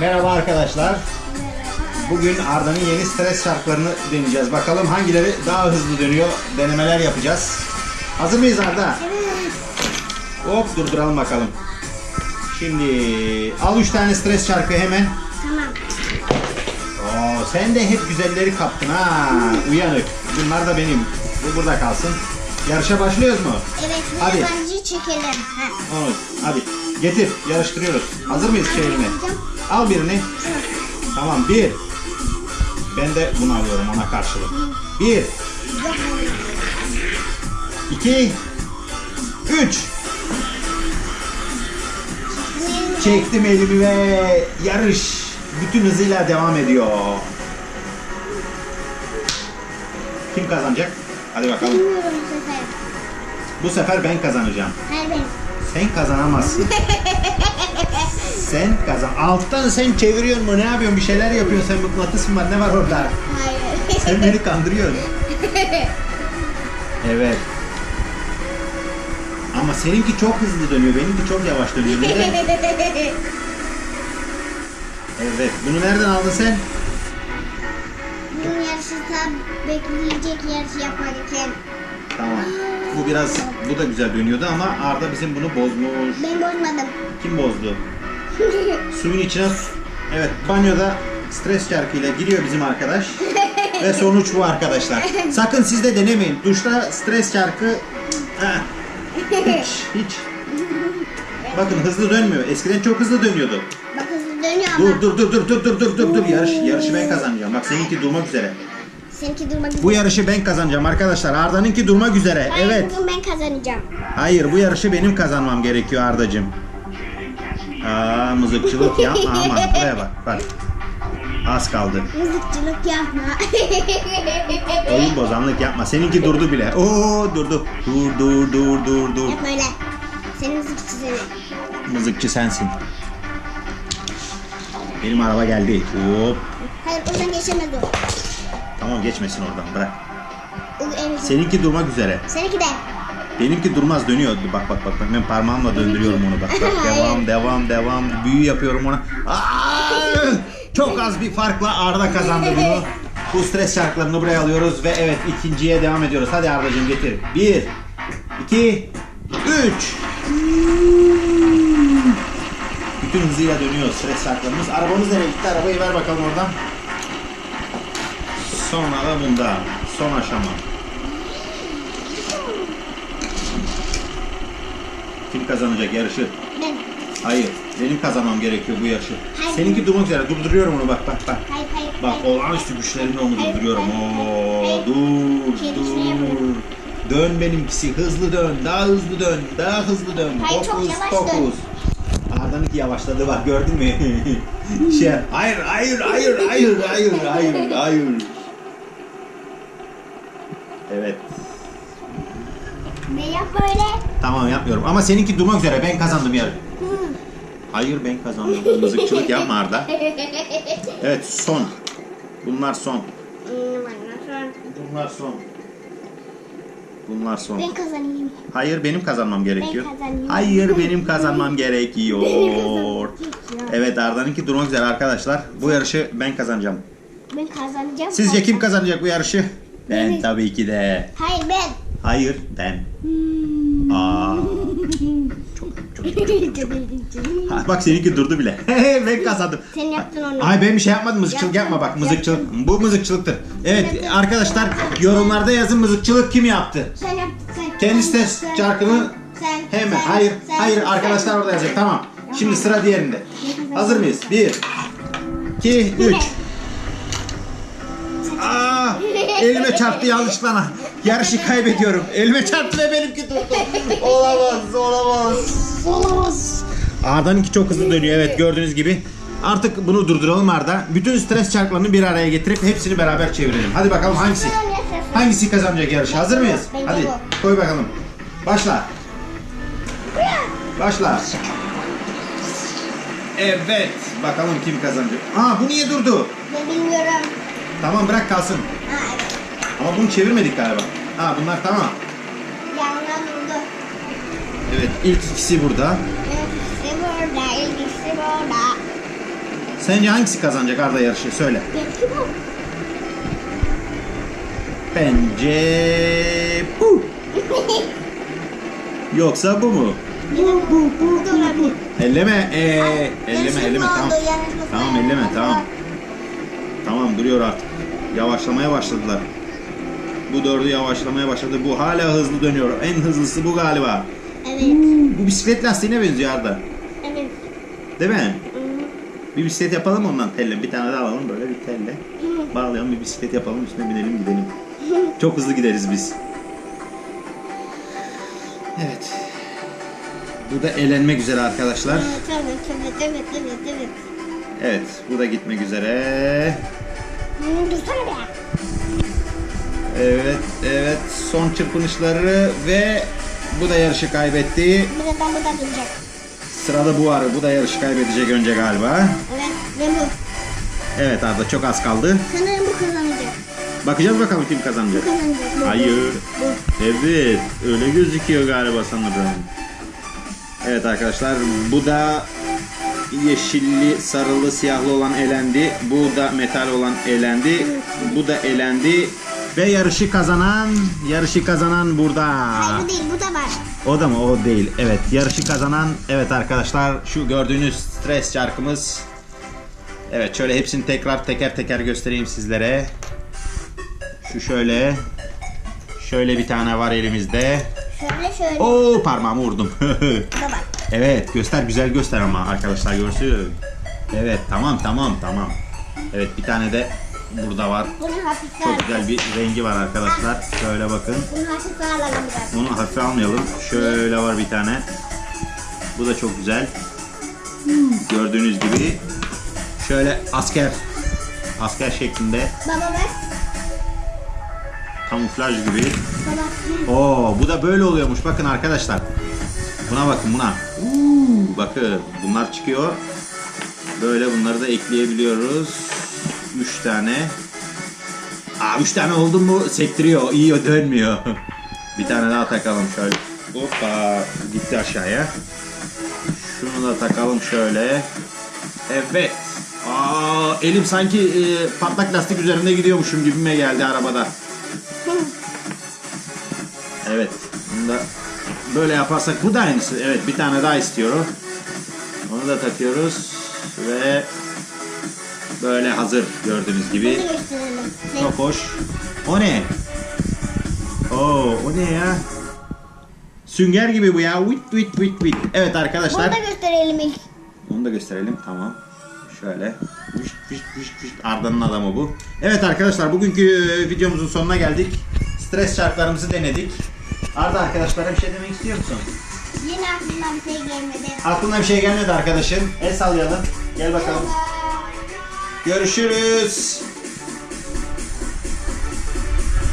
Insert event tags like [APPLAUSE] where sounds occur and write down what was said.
Merhaba arkadaşlar. Bugün Arda'nın yeni stres şarkılarını deneyeceğiz. Bakalım hangileri daha hızlı dönüyor. Denemeler yapacağız. Hazır mıyız Arda? Hop durduralım bakalım. Şimdi al 3 tane stres şarkı hemen. Tamam. Oo, sen de hep güzelleri kaptın ha. Uyanık. Bunlar da benim. Bu burada kalsın. Yarışa başlıyoruz mu? Evet, Hadi. yabancı çekelim. Ha. Evet. Hadi getir. Yarıştırıyoruz. Hazır mıyız çevirme? Al birini. Tamam bir. Ben de bunu alıyorum ona karşılık. Bir, iki, üç. Çektim elimi ve yarış bütün hızıyla devam ediyor. Kim kazanacak? Hadi bakalım. Bu sefer. Ben kazanacağım. Hayır benim. Sen kazanamazsın. [LAUGHS] sen kazan. Alttan sen çeviriyorsun mu? Ne yapıyorsun? Bir şeyler yapıyorsun. Sen mıknatıs mı var? Ne var orada? Hayır. Sen beni kandırıyorsun. [LAUGHS] Evet. Ama seninki çok hızlı dönüyor. Benimki çok yavaş dönüyor. Neden? [LAUGHS] Evet. Bunu nereden aldın sen? Bunun yarışı tam bekleyecek yarışı yaparken. Tamam. Bu biraz, bu da güzel dönüyordu ama Arda bizim bunu bozmuş. Ben bozmadım. Kim bozdu? [LAUGHS] Suyun içine Evet banyoda stres şarkıyla giriyor bizim arkadaş. [LAUGHS] Ve sonuç bu arkadaşlar. Sakın siz de denemeyin. Duşta stres şarkı ha, hiç hiç. Bakın hızlı dönmüyor. Eskiden çok hızlı dönüyordu. Bak hızlı dönüyor ama. Dur dur dur dur dur dur dur dur dur yarış yarışı ben kazanacağım. Bak seninki durmak üzere. Seninki durmak Bu yarışı ben kazanacağım arkadaşlar. Arda'nınki durmak üzere. Hayır, Evet. bugün ben kazanacağım. Hayır bu yarışı benim kazanmam gerekiyor Ardacığım. Aa mızıkçılık yapma ama buraya bak bak. Az kaldı. Mızıkçılık yapma. [LAUGHS] Oyun bozanlık yapma. Seninki durdu bile. Oo durdu. Dur dur dur dur dur. Yapma öyle. Senin mızıkçı seni. Mızıkçı sensin. Benim araba geldi. Hop. Hayır oradan geçemez o. Tamam geçmesin oradan bırak. Seninki durmak üzere. Seninki de. Benimki durmaz dönüyor. Bak bak bak. bak. Ben parmağımla döndürüyorum onu bak. bak. [LAUGHS] Devam devam devam. Büyü yapıyorum ona. Aa! Çok az bir farkla Arda kazandı bunu. Bu stres şarkılarını buraya alıyoruz ve evet ikinciye devam ediyoruz. Hadi Arda'cığım getir. Bir, iki, üç. Bütün hızıyla dönüyor stres şarkılarımız. Arabamız nereye gitti? Arabayı ver bakalım oradan. Sonra da bunda. Son aşama. Kim kazanacak yarışı? Ben. Hayır. Benim kazanmam gerekiyor bu yarışı. Hayır. Seninki durmak üzere. Durduruyorum onu bak bak bak. Hayır hayır. Bak hayır. olağanüstü güçlerimle onu Hayır, durduruyorum. hayır, Oo, hayır. dur Kendisine dur. yapıyorum. Dön benimkisi. Hızlı dön. Daha hızlı dön. Daha hızlı dön. Hayır, Fokus fokus. Arda'nınki yavaşladı bak gördün mü? [LAUGHS] şey, hayır hayır hayır hayır hayır hayır hayır. Evet. Ne yapma öyle? Tamam yapmıyorum ama seninki durmak üzere. Ben kazandım yarı. Hı. Hayır ben kazandım. Mızıkçılık yapma Arda. [LAUGHS] Evet son. Bunlar son. Bunlar son. Bunlar son. Ben kazanayım. Hayır benim kazanmam gerekiyor. Ben kazanıyorum. Hayır benim kazanmam gerekiyor. gerekiyor. Evet Arda'nınki durmak üzere arkadaşlar. Bu yarışı ben kazanacağım. Ben kazanacağım. Sizce kim kazanacak bu yarışı? Ben Benim. tabii ki de. Hayır ben. Hayır ben. Aa. Çok çok çok. Ha, bak seninki durdu bile. [LAUGHS] ben kazandım. Sen yaptın onu. Ay ben bir şey yapmadım mızıkçılık Yaptın, yapma bak mızıkçılık. Bu mızıkçılıktır. Evet Yaptın. arkadaşlar yorumlarda yazın mızıkçılık kim yaptı? Sen yaptın sen. Kendisi de sen, şarkını sen, Hemen. sen, Hayır. sen, hayır sen. arkadaşlar orada yazacak. Tamam. Şimdi sıra diğerinde. Hazır mıyız? Bir. iki, üç. [LAUGHS] Aa, elime çarptı yanlışlıkla. Yarışı kaybediyorum. Elime çarptı ve benimki tuttu. Olamaz, olamaz, olamaz. Arda'nınki çok hızlı dönüyor. Evet gördüğünüz gibi. Artık bunu durduralım Arda. Bütün stres çarklarını bir araya getirip hepsini beraber çevirelim. Hadi bakalım hangisi? Hangisi kazanacak yarışı? Hazır mıyız? Hadi koy bakalım. Başla. Başla. Evet. Bakalım kim kazanacak. Aa bu niye durdu? Ben bilmiyorum. Tamam bırak kalsın. Ama bunu çevirmedik galiba. Ha bunlar tamam. Yanına durdu. Evet ilk ikisi burada. İkisi burada, ikisi burada. Sence hangisi kazanacak Arda yarışı? Söyle. Belki bu. Bence bu. [LAUGHS] Yoksa bu mu? Bu bu bu da olabilir. Elleme. Ee, elleme Yarışma elleme oldu, tamam. Tamam elleme tamam. Tamam duruyor artık. Yavaşlamaya başladılar. Bu dördü yavaşlamaya başladı. Bu hala hızlı dönüyor. En hızlısı bu galiba. Evet. Bu bisiklet lastiğine benziyor Arda. Evet. Değil mi? Hı. Bir bisiklet yapalım ondan telle. Bir tane daha alalım böyle bir telle. Hı. Bağlayalım bir bisiklet yapalım üstüne binelim gidelim. Çok hızlı gideriz biz. Evet. Bu da elenmek üzere arkadaşlar. Evet, evet, evet, evet, evet, evet. Bu da gitmek üzere. Hı, Dursana be. Evet evet son çırpınışları ve bu da yarışı kaybetti. Bu da duracak. Sırada bu var. Bu da yarışı kaybedecek önce galiba. Evet, ve bu. Evet Arda çok az kaldı. Sanırım bu kazanacak. Bakacağız bakalım kim Bu kazanacak. kazanacak. Bu, bu. Hayır. Bu. Evet, öyle gözüküyor galiba sanırım. Evet arkadaşlar, bu da yeşilli, sarılı, siyahlı olan elendi. Bu da metal olan elendi. Bu da elendi. Ve yarışı kazanan, yarışı kazanan burada. Hayır bu değil, bu da var. O da mı? O değil. Evet, yarışı kazanan, evet arkadaşlar, şu gördüğünüz stres çarkımız. Evet, şöyle hepsini tekrar teker teker göstereyim sizlere. Şu şöyle. Şöyle bir tane var elimizde. Şöyle şöyle. Oo parmağımı vurdum. [LAUGHS] Var. evet göster güzel göster ama arkadaşlar görsün. Evet tamam tamam tamam. Evet bir tane de burada var. Çok güzel bir rengi var arkadaşlar. Şöyle bakın. Bunu hafif alalım biraz. Bunu hafife almayalım. Şöyle var bir tane. Bu da çok güzel. Gördüğünüz gibi. Şöyle asker. Asker şeklinde. Baba ver. Kamuflaj gibi. Baba. Oo, bu da böyle oluyormuş. Bakın arkadaşlar. Buna bakın buna. Uuu, bakın bunlar çıkıyor. Böyle bunları da ekleyebiliyoruz. 3 tane. Aa 3 tane oldu mu sektiriyor. İyi dönmüyor. Bir tane daha takalım şöyle. Hoppa gitti aşağıya. Şunu da takalım şöyle. Evet. Aa elim sanki e, patlak lastik üzerinde gidiyormuşum gibime geldi arabada. Evet. Bunu da böyle yaparsak bu da aynısı. Evet bir tane daha istiyorum. Onu da takıyoruz ve böyle hazır gördüğünüz gibi. Çok hoş. O ne? Oo, o ne ya? Sünger gibi bu ya. Vit vit vit vit. Evet Bunu arkadaşlar. da gösterelim ilk. Onu da gösterelim. Tamam. Şöyle. Vışt, vışt, vışt, vışt. Arda'nın adamı bu. Evet arkadaşlar bugünkü videomuzun sonuna geldik. Stres çarklarımızı denedik. Arda arkadaşlara bir şey demek istiyor musun? Yine aklımdan bir şey gelmedi. Aklına bir şey gelmedi arkadaşım. El sallayalım. Gel bakalım. Görüşürüz.